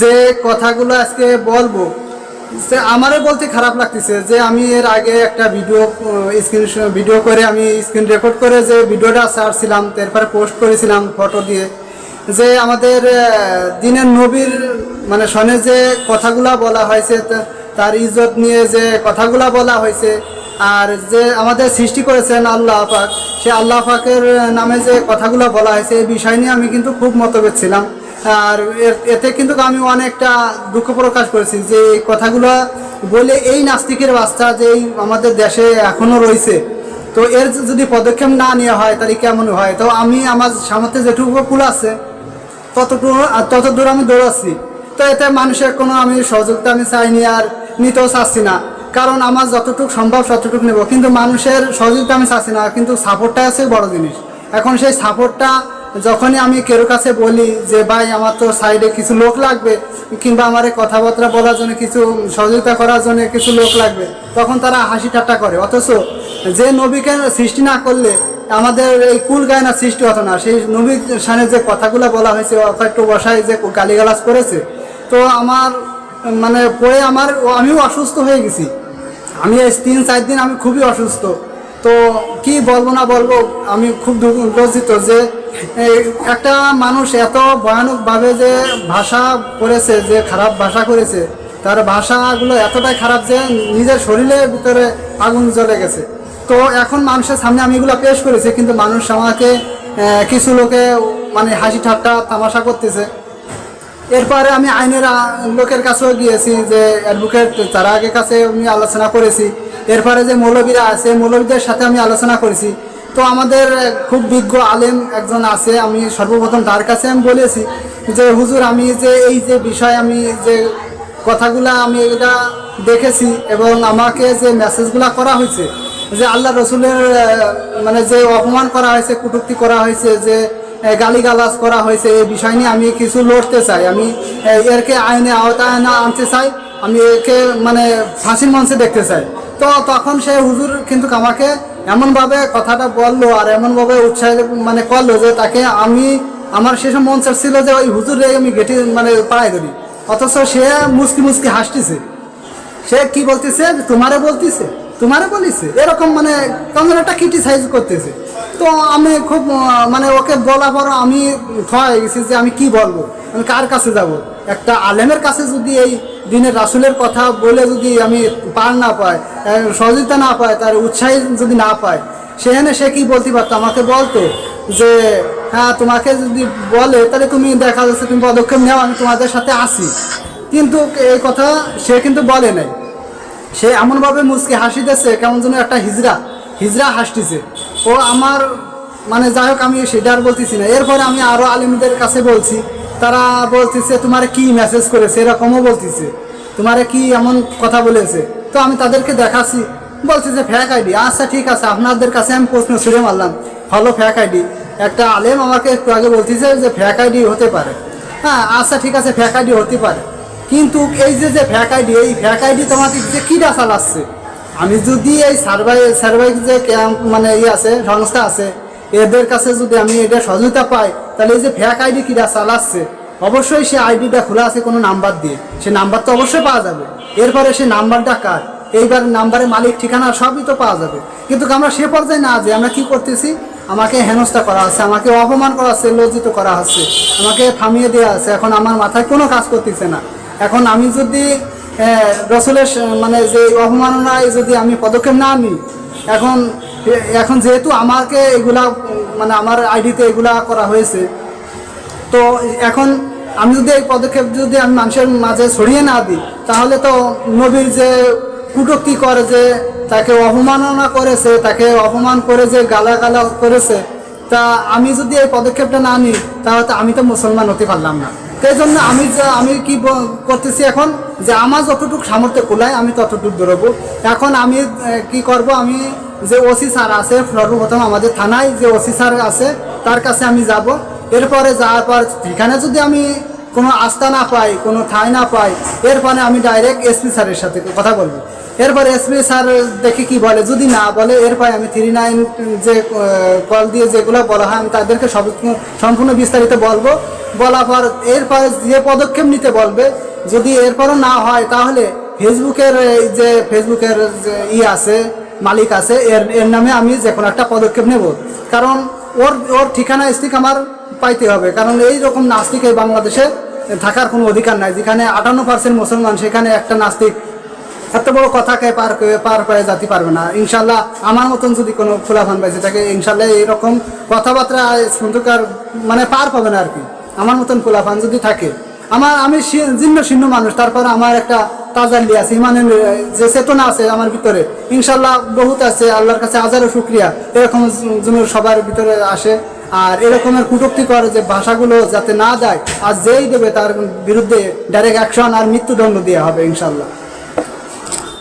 যে কথাগুলো আজকে বলব, সে আমারও বলতে খারাপ লাগতেছে যে আমি এর আগে একটা ভিডিও স্ক্রিন ভিডিও করে আমি স্ক্রিন রেকর্ড করে যে ভিডিওটা ছাড়ছিলাম, তারপরে পোস্ট করেছিলাম ফটো দিয়ে, যে আমাদের দিনের নবীর মানে সনে যে কথাগুলা বলা হয়েছে তার ইজ্জত নিয়ে যে কথাগুলা বলা হয়েছে, আর যে আমাদের সৃষ্টি করেছেন আল্লাহ পাক, সে আল্লাহ পাকের নামে যে কথাগুলো বলা হয়েছে, এই বিষয় নিয়ে আমি কিন্তু খুব মতভেদ ছিলাম। আর এতে কিন্তু আমি অনেকটা দুঃখ প্রকাশ করেছি যে কথাগুলো বলে এই নাস্তিকের বাচ্চা যে আমাদের দেশে এখনও রয়েছে, তো এর যদি পদক্ষেপ না নেওয়া হয় তাহলে কেমন হয়? তো আমি আমার সামর্থ্যে যেটুকু কুল আছে, ততটুকু, আর তত দূর আমি দৌড়াচ্ছি। তো এতে মানুষের কোনো আমি সহযোগিতা আমি চাইনি আর নিতেও চাচ্ছি না। কারণ আমার যতটুকু সম্ভব ততটুকু নেব। কিন্তু মানুষের সহযোগিতা আমি চাচ্ছি না, কিন্তু সাপোর্টটা আছে বড় জিনিস। এখন সেই সাপোর্টটা যখনই আমি কেরো কাছে বলি যে, ভাই, আমার তো সাইডে কিছু লোক লাগবে, কিংবা আমার কথাবার্তা বলার জন্য কিছু সহযোগিতা করার জন্য কিছু লোক লাগবে, তখন তারা হাসি ঠাট্টা করে। অথচ যে নবীকে সৃষ্টি না করলে আমাদের এই কুল গায়না সৃষ্টি হতো না। সেই নবী সানে যে কথাগুলো বলা হয়েছে একটু বসায় যে গালিগালাজ করেছে, তো আমার মানে পরে আমার, আমিও অসুস্থ হয়ে গেছি। আমি এই তিন, চার দিন আমি খুবই অসুস্থ। তো কি বলব না বলব, আমি খুব লজ্জিত যে একটা মানুষ এত ভয়ানকভাবে যে ভাষা করেছে, যে খারাপ ভাষা করেছে, তার ভাষাগুলো এতটাই খারাপ যে নিজের শরীরের ভিতরে আগুন জ্বলে গেছে। তো এখন মানুষের সামনে আমি এগুলো পেশ করেছি, কিন্তু মানুষ আমাকে কিছু লোকে মানে হাসি ঠাট্টা, তামাশা করতেছে। এরপরে আমি আইনের লোকের কাছেও গিয়েছি যে অ্যাডভোকেট তারা আগে কাছে আমি আলোচনা করেছি। এরপরে যে মৌলবীরা আছে, মৌলবীদের সাথে আমি আলোচনা করেছি। তো আমাদের খুব বিজ্ঞ আলেম একজন আছে, আমি সর্বপ্রথম তার কাছে আমি বলেছি যে, হুজুর, আমি যে এই যে বিষয়, আমি যে কথাগুলা আমি এটা দেখেছি এবং আমাকে যে মেসেজগুলা করা হয়েছে, যে আল্লাহ রসুলের মানে যে অপমান করা হয়েছে, কটূক্তি করা হয়েছে, যে গালিগালাজ করা হয়েছে এই বিষয় নিয়ে আমি কিছু লড়তে চাই। আমি এরকে আইনে আওতায় না আনতে চাই, আমি একে মানে ফাঁসির মঞ্চে দেখতে চাই। তো তখন সে হুজুর কিন্তু আমাকে এমনভাবে কথাটা বলল আর এমনভাবে উৎসাহ মানে করল যে তাকে আমি, আমার সেসব মন ছিল যে ওই হুজুরে আমি গেটি মানে পাড়াই ধরি। অথচ সে মুসকি মুসকি হাসতেছে। সে কি বলতেছে? তোমারে বলতেছে, তোমারে বলিছে। এরকম মানে কেমন একটা ক্রিটিসাইজ করতেছে। তো আমি খুব মানে ওকে বলা পর আমি থয়ে গেছি যে আমি কি বলব? আমি কার কাছে যাব? একটা আলেমের কাছে যদি এই দিনের রাসুলের কথা বলে যদি আমি পার না পাই সহযোগিতা না পাই, তার উৎসাহ যদি না পাই, সেখানে সে কি বলতে পারতো? আমাকে বলতো যে হ্যাঁ তোমাকে যদি বলে, তাহলে তুমি দেখা যাচ্ছে তুমি পদক্ষেপ নেও, আমি তোমাদের সাথে আসি কিন্তু এই কথা সে কিন্তু বলে নাই। সে এমনভাবে মুচকে হাসিতেছে, কেমন যেন একটা হিজরা হিজরা হাসতেছে। ও আমার মানে যাই হোক, আমি সেটা আর বলতেছি না। এরপরে আমি আরও আলিমদের কাছে বলছি তারা বলতেছে, তোমার কি মেসেজ করেছে? এরকমও বলতেছে। তোমারে কি এমন কথা বলেছে? তো আমি তাদেরকে দেখাচ্ছি। বলছে যে ফ্যাক আইডি আচ্ছা ঠিক আছে, আপনাদের কাছে আমি প্রশ্ন ছুড়ে মারলাম। হলো ফ্যাক আইডি একটা আলেম আমাকে একটু আগে বলতেছে যে ফ্যাক আইডি হতে পারে। হ্যাঁ আচ্ছা ঠিক আছে ফ্যাক আইডি হতে পারে। কিন্তু এই যে যে ফ্যাক আইডি এই ফ্যাক আইডি তোমাকে যে কিরা চালাচ্ছে আমি যদি এই সার্ভাই সার্ভাই যে ক্যাম্প মানে ইয়ে আছে, সংস্থা আছে, এদের কাছে যদি আমি এটা সহযোগিতা পাই তাহলে এই যে ফ্যাক আইডি কিরা চালাচ্ছে, অবশ্যই সে আইডিটা খোলা আছে কোনো নাম্বার দিয়ে। সে নাম্বার তো অবশ্যই পাওয়া যাবে। এরপরে সে নাম্বারটা কার? এইবার নাম্বারের মালিক, ঠিকানা সবই তো পাওয়া যাবে। কিন্তু আমরা সে পর্যায়ে না যে, আমরা কি করতেছি? আমাকে হেনস্থা করা হচ্ছে আমাকে অপমান করা হচ্ছে লজ্জিত করা হচ্ছে আমাকে থামিয়ে দেওয়া আছে। এখন আমার মাথায় কোনো কাজ করতেছে না। এখন আমি যদি রসুলের মানে যে অবমাননায় যদি আমি পদক্ষেপ না নিই, এখন এখন যেহেতু আমাকে এগুলা মানে আমার আইডিতে এগুলা করা হয়েছে, তো এখন আমি যদি এই পদক্ষেপ যদি আমি মানুষের মাঝে ছড়িয়ে না দিই, তাহলে তো নবীর যে কুটক্তি করে যে, তাকে অপমাননা করেছে, তাকে অপমান করে যে গালাগালা করেছে, তা আমি যদি এই পদক্ষেপটা না নিই, তাহলে তো আমি তো মুসলমান হতে পারলাম না। সেই জন্য আমি যা- আমি কি করতেছি এখন, যে আমার যতটুকু সামর্থ্য কুলায় আমি ততটুকু দৌড়বো। এখন আমি কি করব, আমি যে ওসি স্যার আছে, সর্বপ্রথম আমাদের থানায় যে ওসি স্যার আছে, তার কাছে আমি যাব। এরপরে যাওয়ার পর সেখানে যদি আমি কোনো আস্থা না পাই, কোনো ঠাঁই না পাই, এরপরে আমি ডাইরেক্ট এসপি স্যারের সাথে কথা বলব। এরপর এসপি স্যার দেখি কি বলে, যদি না বলে, এরপরে আমি থ্রি নাইন যে কল দিয়ে যেগুলো বলা হয়, আমি তাদেরকে সব সম্পূর্ণ বিস্তারিত বলব। বলার পর এরপরে যে পদক্ষেপ নিতে বলবে, যদি এরপরও না হয়, তাহলে ফেসবুকের যে ফেসবুকের যে ই আছে মালিক আছে, এর এর নামে আমি যে কোনো একটা পদক্ষেপ নেব। কারণ ওর ওর ঠিকানা স্টিক আমার পাইতে হবে। কারণ এই রকম নাস্তিক এই বাংলাদেশে থাকার কোনো অধিকার নাই। যেখানে আটান্ন পার্সেন্ট মুসলমান, সেখানে একটা নাস্তিক এত বড় কথাকে পার পার করে যেতে পারবে না। ইনশাল্লাহ আমার মতন যদি কোনো খোলাফান বেঁচে থাকে, ইনশাল্লাহ এইরকম কথাবার্তা সুন্দর মানে পার পাবে না আর কি। আমার মতন খোলাফান যদি থাকে। আমার, আমি জীর্ণ শীর্ণ মানুষ, তারপর আমার একটা তাজাল্লি আছে, ইমানের যে চেতনা আছে আমার ভিতরে ইনশাল্লাহ বহুত আছে, আল্লাহর কাছে হাজারো শুক্রিয়া। এরকম যেন সবার ভিতরে আসে, আর এরকমের কুটুক্তি করে যে ভাষাগুলো যাতে না দেয়, আর যেই দেবে তার বিরুদ্ধে ডাইরেক্ট অ্যাকশন আর মৃত্যুদণ্ড দেওয়া হবে ইনশাল্লাহ